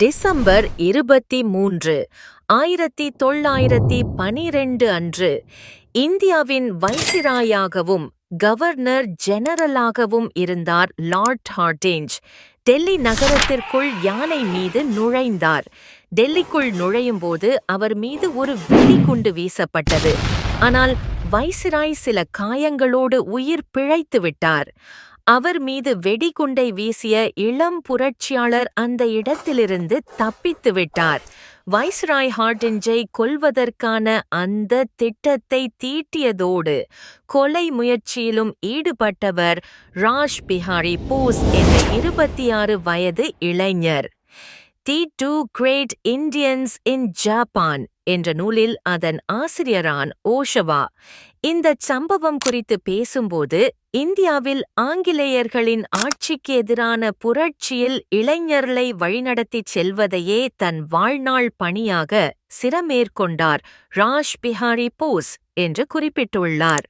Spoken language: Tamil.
டிசம்பர் இருபத்தி மூன்று ஆயிரத்தி தொள்ளாயிரத்தி பனிரெண்டு அன்று இந்தியாவின் வைசிராயாகவும் கவர்னர் ஜெனரலாகவும் இருந்தார் லார்ட் ஹார்டேஞ்ச். டெல்லி நகரத்திற்குள் யானை மீது நுழைந்தார். டெல்லிக்குள் நுழையும் போது அவர் மீது ஒரு வெடிகுண்டு வீசப்பட்டது. ஆனால் வைசிராய் சில காயங்களோடு உயிர் பிழைத்து விட்டார். அவர் மீது வெடிகுண்டை வீசிய இளம் புரட்சியாளர் அந்த இடத்திலிருந்து தப்பித்து விட்டார். வைஸ்ராய் ஹார்டின்ஜை கொல்வதற்கான அந்த திட்டத்தை தீட்டியதோடு கொலை முயற்சியிலும் ஈடுபட்டவர் ராஜ் பிஹாரி போஸ் என்ற இருபத்தி ஆறு வயது இளைஞர். The two great Indians in Japan. என்ற நூலில் அதன் ஆசிரியரான் ஓஷவா. இந்த சம்பவம் குறித்து பேசும்போது இந்தியாவில் ஆங்கிலேயர்களின் ஆட்சிக்கு எதிரான புரட்சியில் இளைஞர்களை வழிநடத்திச் செல்வதையே தன் வாழ்நாள் பணியாக சிரமேற்கொண்டார் ராஜ் பிஹாரி போஸ் என்று குறிப்பிட்டுள்ளார்.